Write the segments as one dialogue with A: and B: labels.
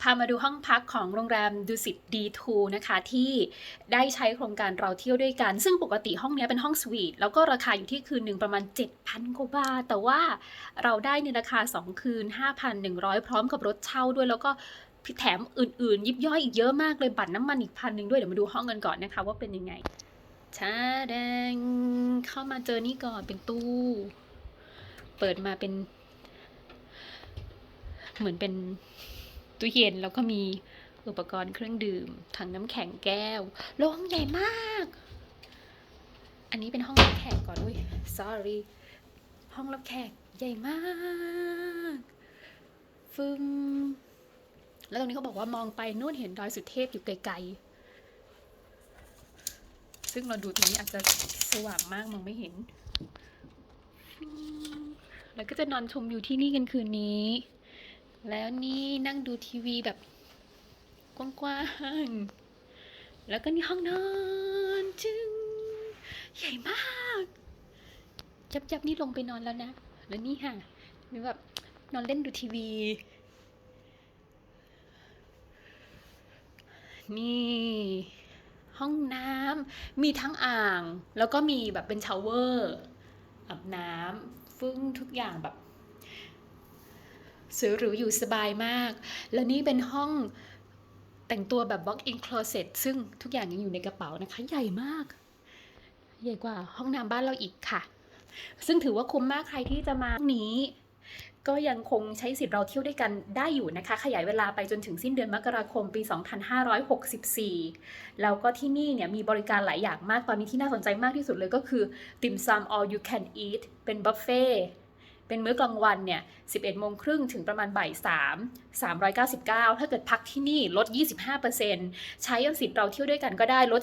A: พามาดูห้องพักของโรงแรมดุสิต D2 นะคะ ที่ได้ใช้โครงการเราเที่ยวด้วยกัน ซึ่งปกติห้องนี้เป็นห้องสวีทแล้วก็ราคาอยู่ที่คืนหนึ่งประมาณ 7,000กว่าบาท แต่ว่าเราได้ในราคา 2 คืน 5,100 พร้อมกับรถเช่าด้วยแล้วก็แถมอื่นๆ ยิบย่อยอีกเยอะมากเลยบัตรน้ำมันอีกพันหนึ่งด้วยเดี๋ยวมาดูห้องกันก่อนนะคะว่าเป็นยังไงชาแดงเข้ามาเจอนี่ก่อนเป็นตู้ เปิดมาเป็น เหมือนเป็น ตู้เย็นแล้วก็มีอุปกรณ์เครื่องดื่มถังน้ำแข็งแก้วโรงใหญ่มาก อันนี้เป็นห้องรับแขกก่อนอุ้ย sorry ห้องรับแขกใหญ่มากฟึมแล้วตรงนี้เขาบอกว่ามองไปนู่นเห็นดอยสุเทพอยู่ไกลๆ ซึ่งเราดูตรงนี้อาจจะสว่างมากมองไม่เห็น แล้วก็จะนอนชมอยู่ที่นี่กันคืนนี้ แล้วนี่นั่งดูทีวีแบบกว้างๆ แล้วก็นี่ห้องนอนจึงใหญ่มาก จับจับนี่ลงไปนอนแล้วนะ แล้วนี่ค่ะนี่แบบนอนเล่นดูทีวี นี่ ห้องน้ำมีทั้งอ่าง แล้วก็มีแบบเป็นชาวเวอร์อาบน้ำฟึ่งทุกอย่างแบบ สวยหรูอยู่สบายมาก แล้วนี่เป็นห้องแต่งตัวแบบ walk-in closet ซึ่งทุกอย่างยังอยู่ในกระเป๋านะคะ ใหญ่มาก ใหญ่กว่าห้องน้ำบ้านเราอีกค่ะ ซึ่งถือว่าคุ้มมากใครที่จะมาห้องนี้ ก็ยังคงใช้สิทธิ์เราเที่ยวด้วยกันได้อยู่นะคะ ขยายเวลาไปจนถึงสิ้นเดือนมกราคมปี 2564 แล้วก็ที่นี่เนี่ยมีบริการหลายอย่างมากตอนนี้ที่น่าสนใจมากที่สุดเลยก็คือติ่มซำ all you can eat เป็นบุฟเฟ่ เป็นมื้อกลางวันเนี่ย 11โมงครึ่งถึงประมาณบ่าย3 399 ถ้าเกิดพักที่นี่ลด 25%ใช้สิทธิ์เราเที่ยวด้วยกันก็ได้ลด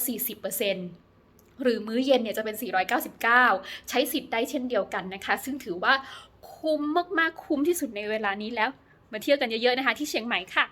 A: 40%หรือมื้อเย็นเนี่ยจะเป็น 499 ใช้สิทธิ์ได้เช่นเดียวกันนะคะ ซึ่งถือว่าคุ้มมากๆคุ้มที่สุดในเวลานี้แล้ว มาเที่ยวกันเยอะๆนะคะ ที่เชียงใหม่ค่ะ